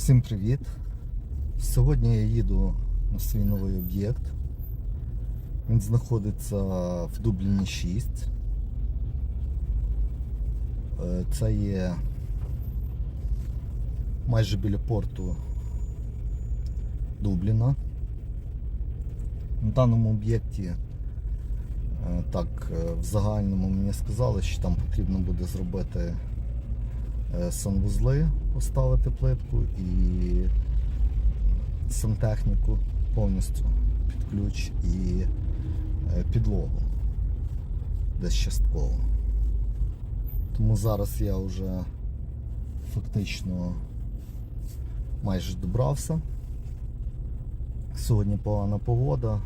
Всім привіт! Сьогодні я їду на свій новий об'єкт. Він знаходиться в Дубліні 6. Е, Це є майже біля порту Дубліна. На даному об'єкті е, так, е, в загальному мені сказали, що там потрібно буде зробити санвузли, поставити плитку і сантехніку повністю під ключ і е, підлогу десь частково. Тому зараз я вже фактично майже добрався. Сьогодні погана погода.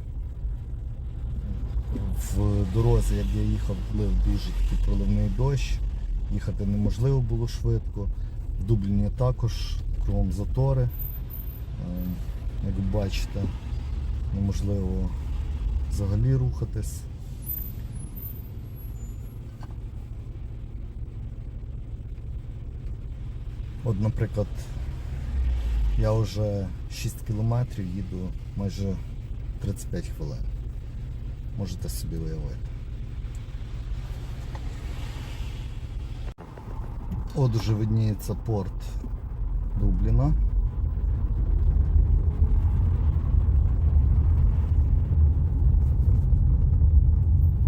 В дорозі, як я їхав, лив дуже такий проливний дощ. Їхати неможливо було швидко. В Дубліні також кругом затори. Е, Як бачите, неможливо взагалі рухатись. От, наприклад, я вже 6 кілометрів їду майже 35 хвилин. Можете собі уявити. От уже видніється порт Дубліна.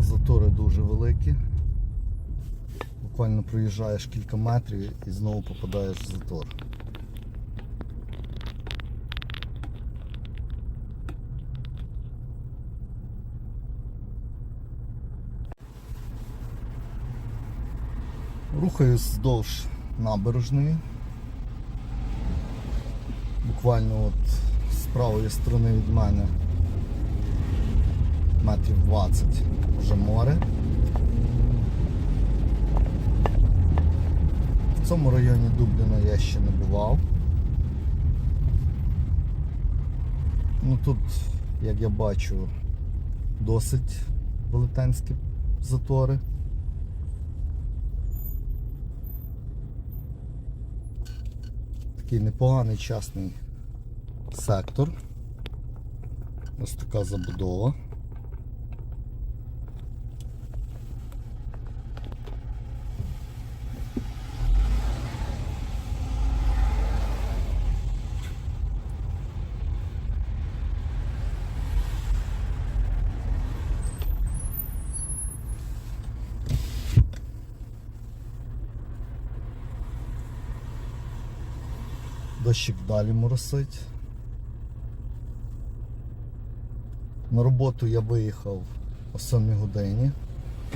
Затори дуже великі. Буквально проїжджаєш кілька метрів і знову попадаєш в затор. Рухаюсь вздовж набережної. Буквально от з правої сторони від мене метрів 20 вже море. В цьому районі Дубліна я ще не бував. Ну тут, як я бачу, досить велетенські затори. Такий непоганий частний сектор. Ось така забудова. Дощик далі моросить. На роботу я виїхав о 7 годині,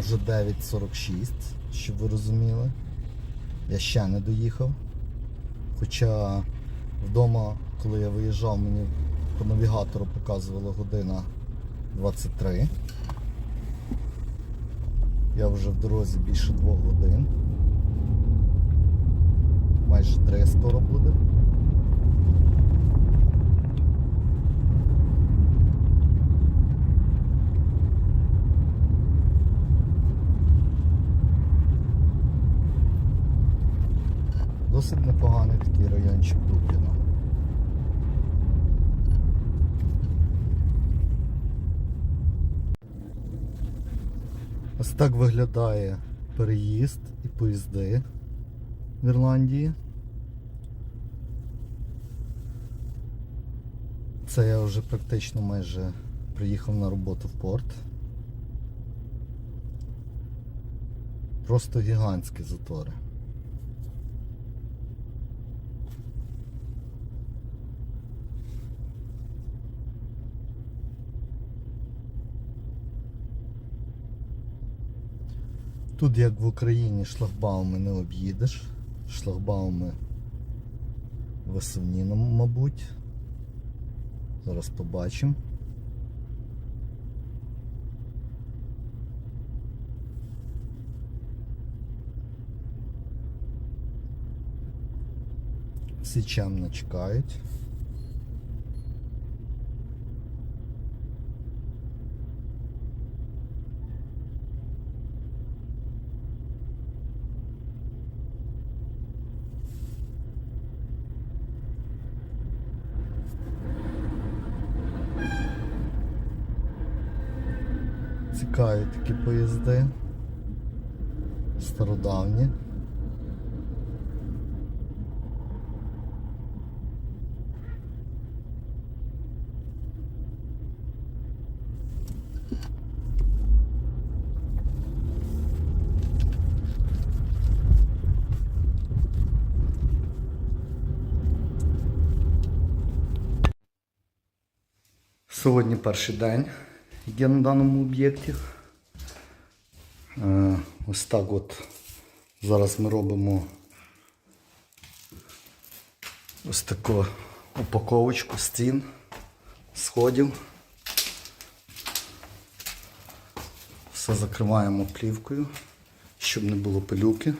вже 9.46, щоб ви розуміли. Я ще не доїхав. Хоча вдома, коли я виїжджав, мені по навігатору показувала година 23. Я вже в дорозі більше двох годин. Майже три скоро буде. Досить непоганий такий райончик Дубліна. Ось так виглядає переїзд і поїзди в Ірландії. Це я вже практично майже приїхав на роботу в порт. Просто гігантські затори. Тут, як в Україні, шлагбауми не об'їдеш. Шлагбауми висувні, мабуть. Зараз побачимо. Чемно чекають. Цікаві такі поїзди. Стародавні. Сьогодні перший день, я на даному об'єкті. Е, Ось так от зараз ми робимо ось таку упаковочку стін, сходів. Все закриваємо плівкою, щоб не було пилюки.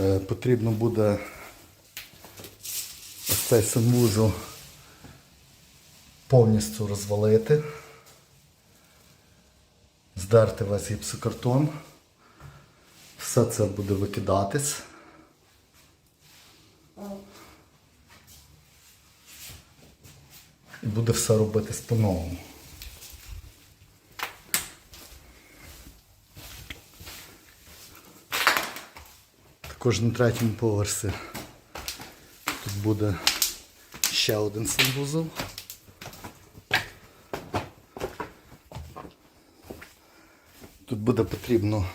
Е, Потрібно буде цей санвузол повністю розвалити, здерти весь гіпсокартон. Все це буде викидатись. І буде все робитись по-новому. Також на третьому поверсі тут буде ще один санвузол. Тут буде потрібно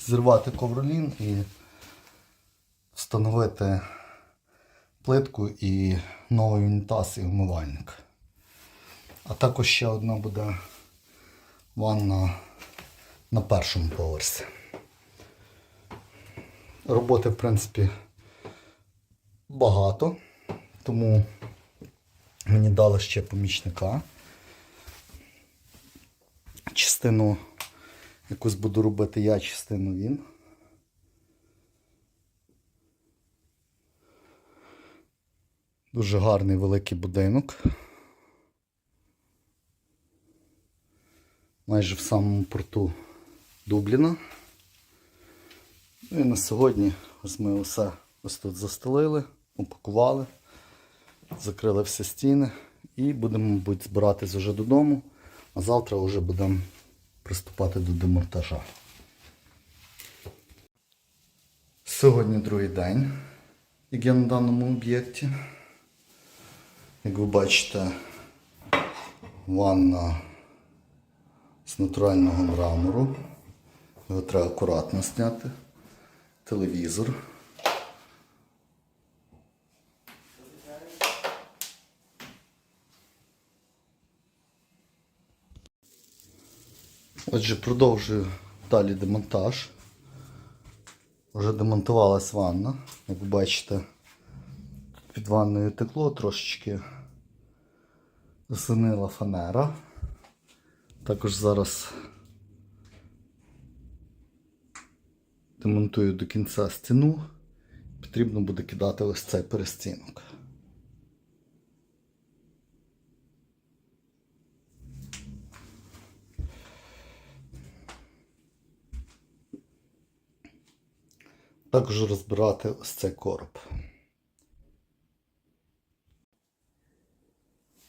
зірвати ковролін і встановити плитку і новий унітаз і вмивальник. А також ще одна буде ванна на першому поверсі. Роботи, в принципі, багато, тому мені дали ще помічника. Частину якусь буду робити я, частину він. Дуже гарний великий будинок. Майже в самому порту Дубліна. Ну і на сьогодні ось ми все ось тут застелили, упакували, закрили всі стіни і будемо, мабуть, збиратись вже додому, а завтра вже будемо приступати до демонтажа. Сьогодні другий день, як я на даному об'єкті. Як ви бачите, ванна з натурального мрамору. Його треба акуратно зняти. Телевізор. Отже, продовжую далі демонтаж. Вже демонтувалась ванна. Як ви бачите, під ванною текло трошечки засинила фанера. Також зараз демонтую до кінця стіну. Потрібно буде кидати ось цей перестінок. Також розбирати ось цей короб.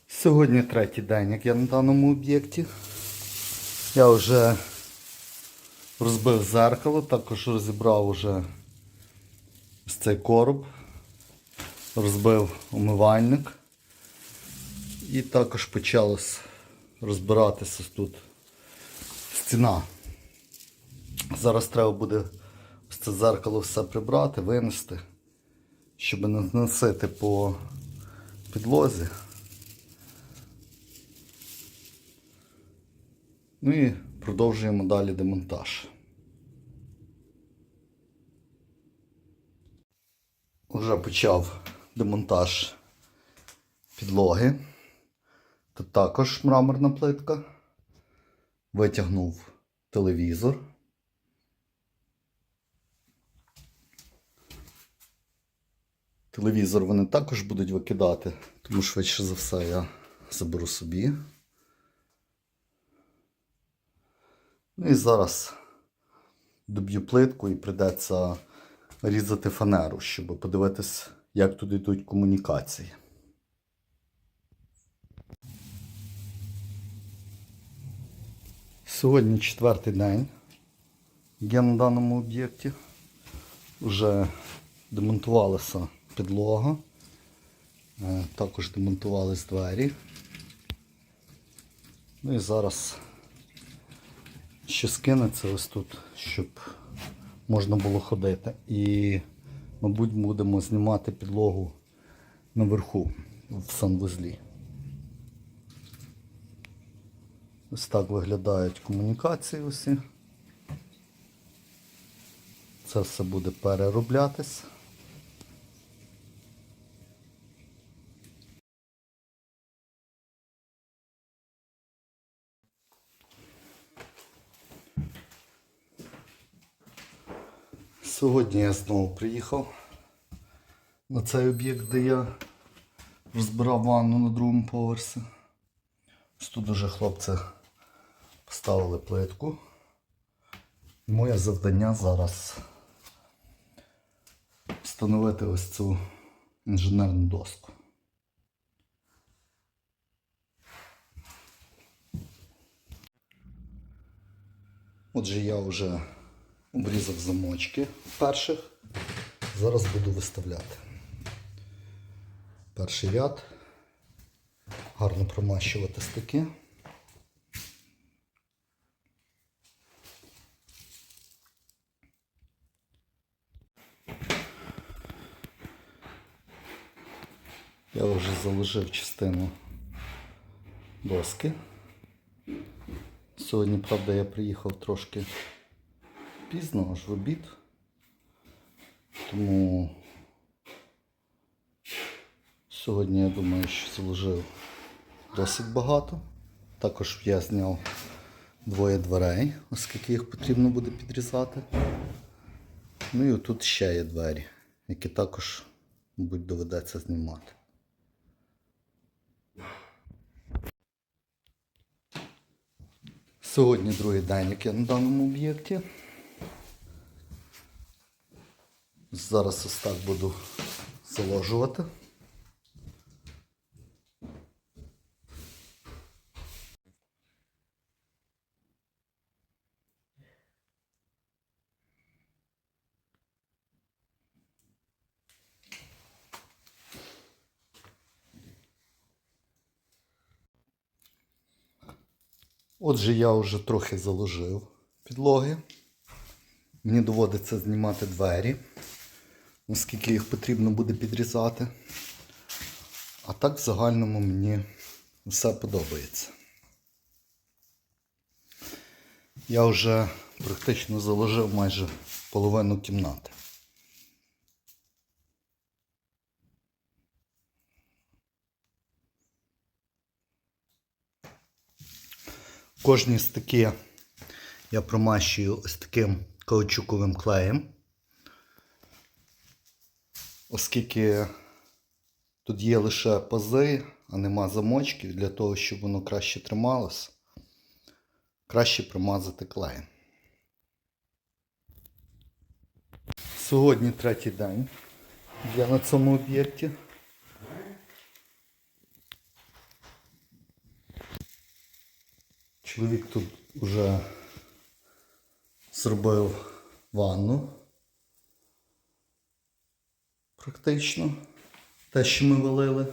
Сьогодні третій день, як я на даному об'єкті. Я вже розбив зеркало, також розібрав уже ось цей короб, розбив умивальник. І також почалось розбиратися тут стіна. Зараз треба буде ось це зеркало все прибрати, винести, щоб не носити по підлозі. Ну і продовжуємо далі демонтаж. Уже почав демонтаж підлоги. Тут також мраморна плитка. Витягнув телевізор. Телевізор вони також будуть викидати, тому швидше за все я заберу собі. Ну і зараз доб'ю плитку і прийдеться різати фанеру, щоб подивитись, як тут йдуть комунікації. Сьогодні четвертий день є на даному об'єкті. Вже демонтувалася підлога, е, також демонтувались двері. Ну і зараз ще скинеться ось тут, щоб можна було ходити. І, мабуть, будемо знімати підлогу наверху в санвузлі. Ось так виглядають комунікації усі. Це все буде перероблятись. Сьогодні я знову приїхав на цей об'єкт, де я розбирав ванну на другому поверсі. Ось Тут уже хлопці поставили плитку. Моє завдання зараз встановити ось цю інженерну доску. Отже, я вже обрізав замочки перших. Зараз буду виставляти. Перший ряд. Гарно промащувати стики. Я вже заложив частину доски. Сьогодні, правда, я приїхав трошки пізно, аж в обід. Тому сьогодні я думаю, що заложив досить багато. Також я зняв двоє дверей, оскільки їх потрібно буде підрізати. Ну і отут ще є двері, які також, мабуть, доведеться знімати. Сьогодні другий день, як я на даному об'єкті. Зараз ось так буду заложувати. Отже, я вже трохи заложив підлоги. Мені доводиться знімати двері, оскільки їх потрібно буде підрізати. А так в загальному мені все подобається. Я вже практично заложив майже половину кімнати. Кожні стики я промащую ось таким каучуковим клеєм. Оскільки тут є лише пази, а нема замочків, для того, щоб воно краще трималось, краще промазати клеєм. Сьогодні третій день я на цьому об'єкті. Чоловік тут вже зробив ванну. Практично. Те, що ми валили.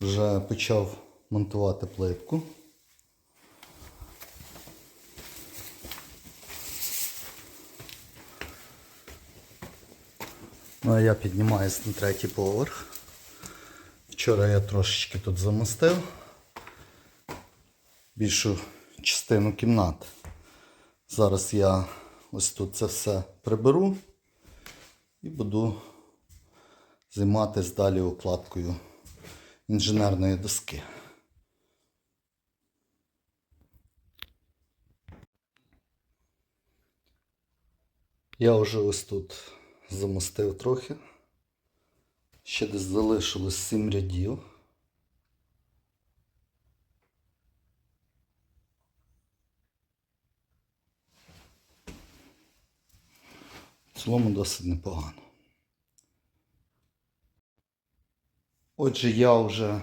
Вже почав монтувати плитку. Ну а я піднімаюсь на третій поверх. Вчора я трошечки тут замостив більшу частину кімнат. Зараз я ось тут це все приберу і буду займатися далі укладкою інженерної доски. Я вже ось тут замостив трохи. Ще десь залишилось 7 рядів. В цілому досить непогано. Отже, я вже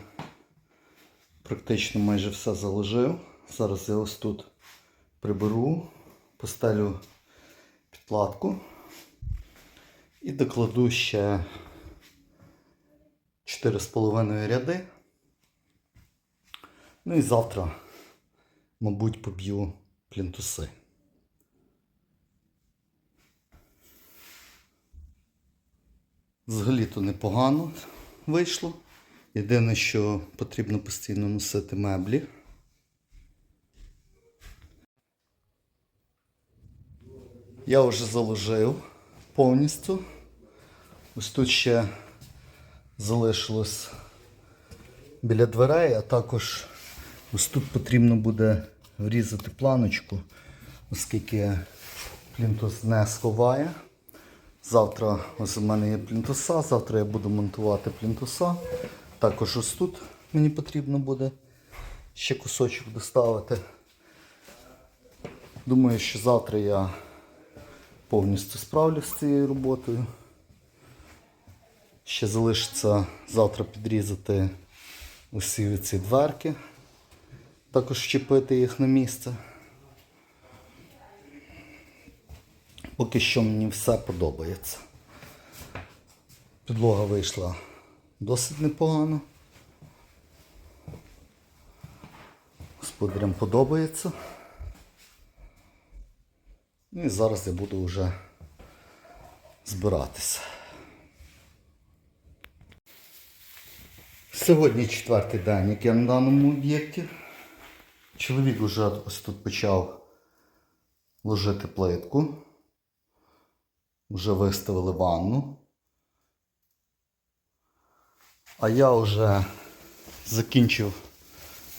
практично майже все заложив. Зараз я ось тут приберу, постелю підкладку і докладу ще 4,5 ряди. Ну і завтра, мабуть, поб'ю плінтуси. Взагалі-то непогано вийшло. Єдине, що потрібно постійно носити меблі. Я вже заложив повністю. Ось тут ще залишилось біля дверей, а також ось тут потрібно буде врізати планочку, оскільки плінтус не сховає. Завтра ось у мене є плінтуса, завтра я буду монтувати плінтуса. Також ось тут мені потрібно буде ще кусочок доставити. Думаю, що завтра я повністю справлюсь з цією роботою. Ще залишиться завтра підрізати усі ці дверки, також вчепити їх на місце. Поки що мені все подобається. Підлога вийшла досить непогано. Господарям подобається. Ну і зараз я буду вже збиратися. Сьогодні четвертий день, як я на даному об'єкті. Чоловік вже ось тут почав ложити плитку. Вже виставили ванну. А я вже закінчив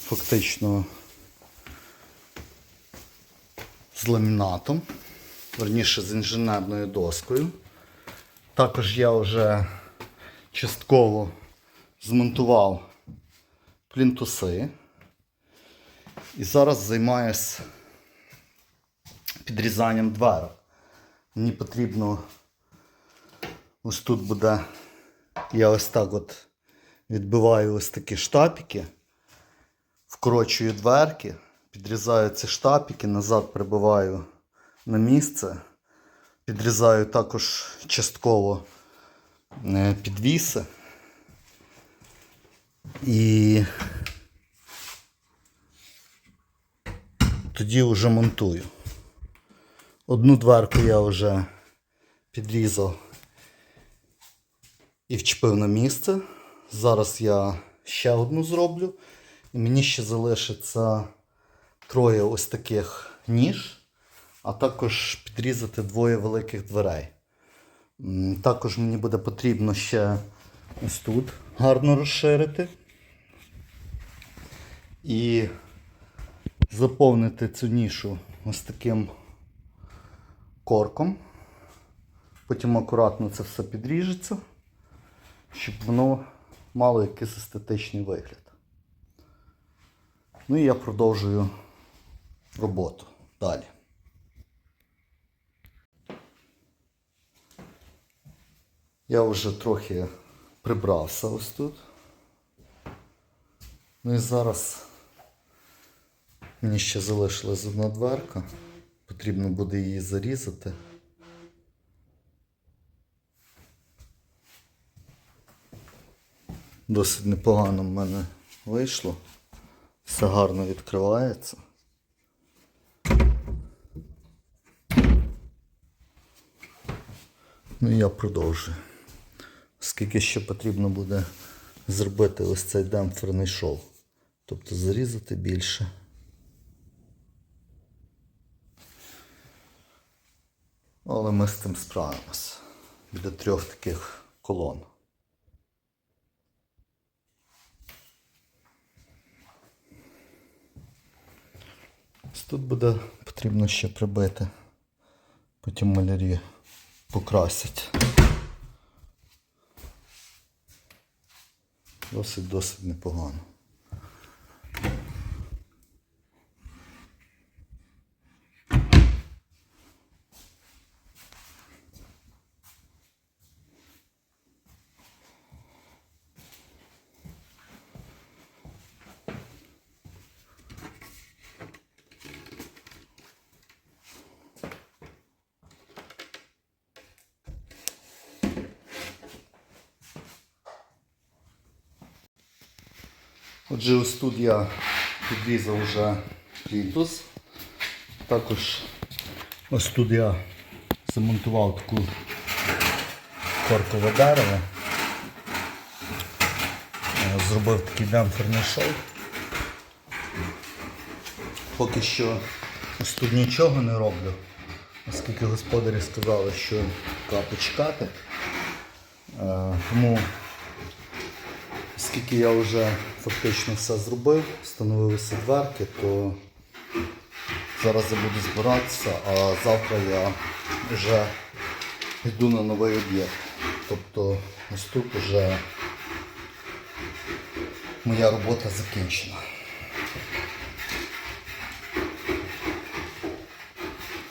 фактично з ламінатом, верніше з інженерною доскою. Також я вже частково змонтував плінтуси. І зараз займаюся підрізанням дверок. Мені потрібно ось тут буде, я ось так от відбиваю ось такі штапики, вкорочую дверки, підрізаю ці штапики, назад прибиваю на місце, підрізаю також частково е, підвіси. І тоді вже монтую. Одну дверку я вже підрізав і вчепив на місце. Зараз я ще одну зроблю. І мені ще залишиться троє ось таких ніж, а також підрізати двоє великих дверей. Також мені буде потрібно ще ось тут гарно розширити. І заповнити цю нішу ось таким корком. Потім акуратно це все підріжеться, щоб воно мало якийсь естетичний вигляд. Ну і я продовжую роботу далі. Я вже трохи прибрався ось тут. Ну і зараз мені ще залишилась одна дверка. Потрібно буде її зарізати. Досить непогано в мене вийшло. Все гарно відкривається. Ну і я продовжую. Скільки ще потрібно буде зробити ось цей демпферний шов. Тобто зарізати більше. Але ми з цим справимося. Біля трьох таких колон. Тут буде потрібно ще прибити. Потім малярі покрасять. Досить досить непогано. Отже, ось тут я підрізав вже плінтус. Також ось тут я замонтував таку коркове дерево. Е, Зробив такий демпферний шов. Поки що ось тут нічого не роблю, оскільки господарі сказали, що треба почекати. Е, Тому Оскільки я вже фактично все зробив, встановив усі дверки, то зараз я буду збиратися, а завтра я вже йду на новий об'єкт. Тобто ось тут вже моя робота закінчена.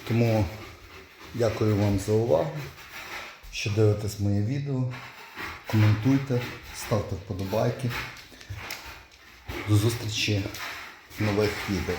Тому дякую вам за увагу, що дивитесь моє відео. Коментуйте, ставте вподобайки. До зустрічі в нових відео.